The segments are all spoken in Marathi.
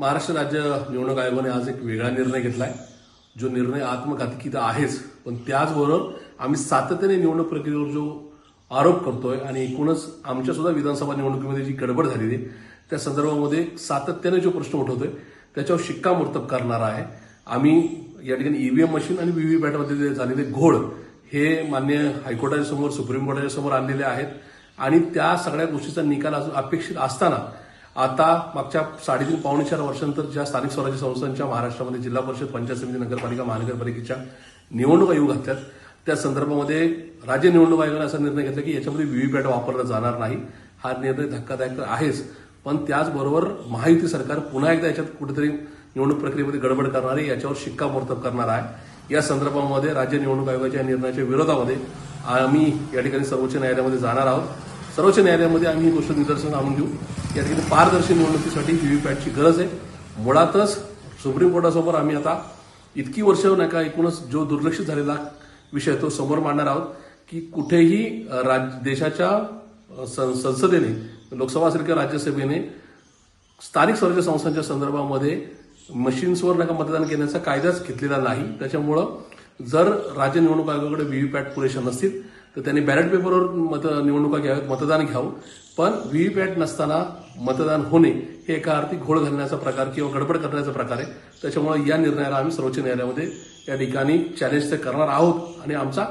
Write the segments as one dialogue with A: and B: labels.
A: महाराष्ट्र राज्य निवडणूक आयोगाने आज एक वेगळा निर्णय घेतलाय. जो निर्णय आत्मघातकी तर आहेच पण त्याचबरोबर आम्ही सातत्याने निवडणूक प्रक्रियेवर जो आरोप करतोय आणि एकूणच आमच्या सुद्धा विधानसभा निवडणुकीमध्ये जी गडबड झालेली आहे, त्या संदर्भामध्ये सातत्याने जो प्रश्न उठवतोय त्याच्यावर शिक्कामोर्तब करणार आहे. आम्ही या ठिकाणी ईव्हीएम मशीन आणि व्हीव्हीपॅटमध्ये जे झालेले घोळ हे मान्य हायकोर्टाच्या समोर सुप्रीम कोर्टाच्या समोर आणलेले आहेत. आणि त्या सगळ्या गोष्टीचा निकाल अपेक्षित असताना आता मागच्या साडेतीन पावणे चार वर्षानंतर ज्या स्थानिक स्वराज्य संस्थांच्या महाराष्ट्रामध्ये जिल्हा परिषद पंचायत समिती नगरपालिका महानगरपालिकेच्या निवडणूक आयोग घातल्यात त्या संदर्भामध्ये राज्य निवडणूक आयोगाने असा निर्णय घेतला की याच्यामध्ये व्हीव्हीपॅट वापरला जाणार नाही. हा निर्णय धक्कादायक तर आहेच पण त्याचबरोबर महायुती सरकार पुन्हा एकदा याच्यात कुठेतरी निवडणूक प्रक्रियेमध्ये गडबड करणार आहे याच्यावर शिक्कामोर्तब करणार आहे. या संदर्भामध्ये राज्य निवडणूक आयोगाच्या या निर्णयाच्या विरोधामध्ये आम्ही या ठिकाणी सर्वोच्च न्यायालयामध्ये जाणार आहोत. सर्वोच्च न्यायालयामध्ये आम्ही ही गोष्ट निदर्शन आणून घेऊ या ठिकाणी पारदर्शी निवडणुकीसाठी व्हीव्हीपॅटची गरज आहे. मुळातच सुप्रीम कोर्टासमोर आम्ही आता इतकी वर्ष नाही का एकूणच जो दुर्लक्षित झालेला विषय तो समोर मांडणार आहोत की कुठेही राज्य राज देशाच्या सं- संसदेने लोकसभा असेल किंवा राज्यसभेने स्थानिक स्वराज्य संस्थांच्या संदर्भामध्ये मशीन्सवर नका मतदान घेण्याचा कायदाच घेतलेला नाही. त्याच्यामुळं जर राज्य निवडणूक आयोगाकडे व्हीव्हीपॅट पुरेशा नसतील तर त्यांनी बॅलेट पेपरवर मत निवडणुका घ्याव्यात मतदान घ्यावं. पण व्हीव्हीपॅट नसताना मतदान होणे हे एका अर्थी घोळ घालण्याचा प्रकार किंवा गडबड करण्याचा प्रकार आहे. त्याच्यामुळे या निर्णयाला आम्ही सर्वोच्च न्यायालयामध्ये या ठिकाणी चॅलेंज तर करणार आहोत आणि आमचा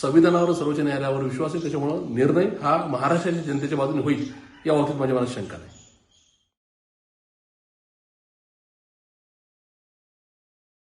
A: संविधानावर सर्वोच्च न्यायालयावर विश्वास आहे. त्याच्यामुळे निर्णय हा महाराष्ट्राच्या जनतेच्या बाजूने होईल या बाबतीत माझ्या मनात शंका नाही.